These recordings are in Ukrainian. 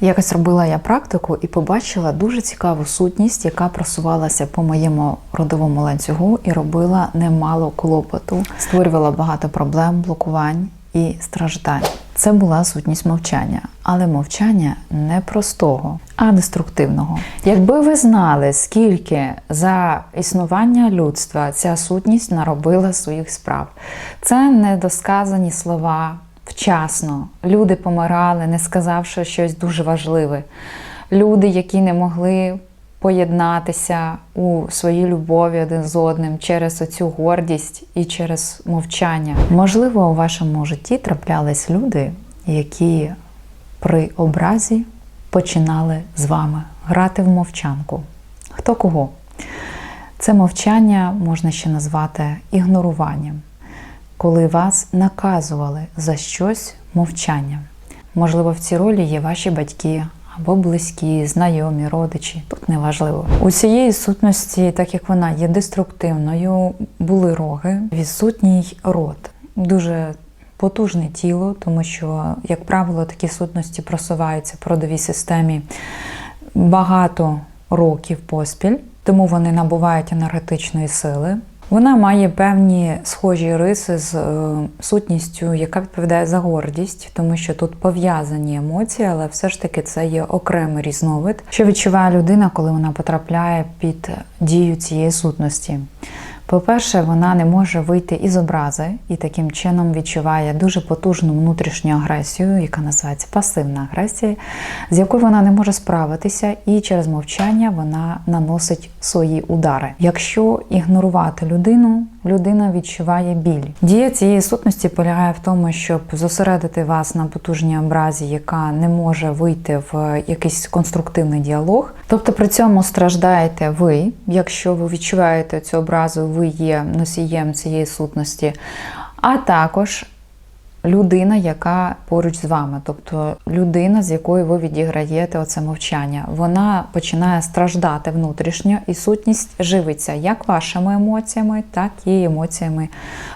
Якось робила я практику і побачила дуже цікаву сутність, яка просувалася по моєму родовому ланцюгу і робила немало клопоту, створювала багато проблем, блокувань і страждань. Це була сутність мовчання, але мовчання не простого, а деструктивного. Якби ви знали, скільки за існування людства ця сутність наробила своїх справ, це недосказані слова вчасно. Люди помирали, не сказавши щось дуже важливе. Люди, які не могли поєднатися у своїй любові один з одним через оцю гордість і через мовчання. Можливо, у вашому житті траплялись люди, які при образі починали з вами грати в мовчанку. Хто кого? Це мовчання можна ще назвати ігноруванням, коли вас наказували за щось мовчанням. Можливо, в цій ролі є ваші батьки або близькі, знайомі, родичі. Тут неважливо. У цієї сутності, так як вона є деструктивною, були роги, відсутній рот. Дуже потужне тіло, тому що, як правило, такі сутності просуваються в родовій системі багато років поспіль, тому вони набувають енергетичної сили. Вона має певні схожі риси з е, сутністю, яка відповідає за гордість, тому що тут пов'язані емоції, але все ж таки це є окремий різновид, що відчуває людина, коли вона потрапляє під дію цієї сутності. По-перше, вона не може вийти із образи і таким чином відчуває дуже потужну внутрішню агресію, яка називається пасивна агресія, з якою вона не може справитися, і через мовчання вона наносить свої удари. Якщо ігнорувати людину, людина відчуває біль. Дія цієї сутності полягає в тому, щоб зосередити вас на потужній образі, яка не може вийти в якийсь конструктивний діалог. Тобто при цьому страждаєте ви, якщо ви відчуваєте цю образу, ви є носієм цієї сутності, а також людина, яка поруч з вами, тобто людина, з якою ви відіграєте оце мовчання, вона починає страждати внутрішньо, і сутність живиться як вашими емоціями, так і емоціями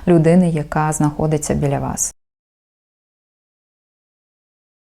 людини, яка знаходиться біля вас.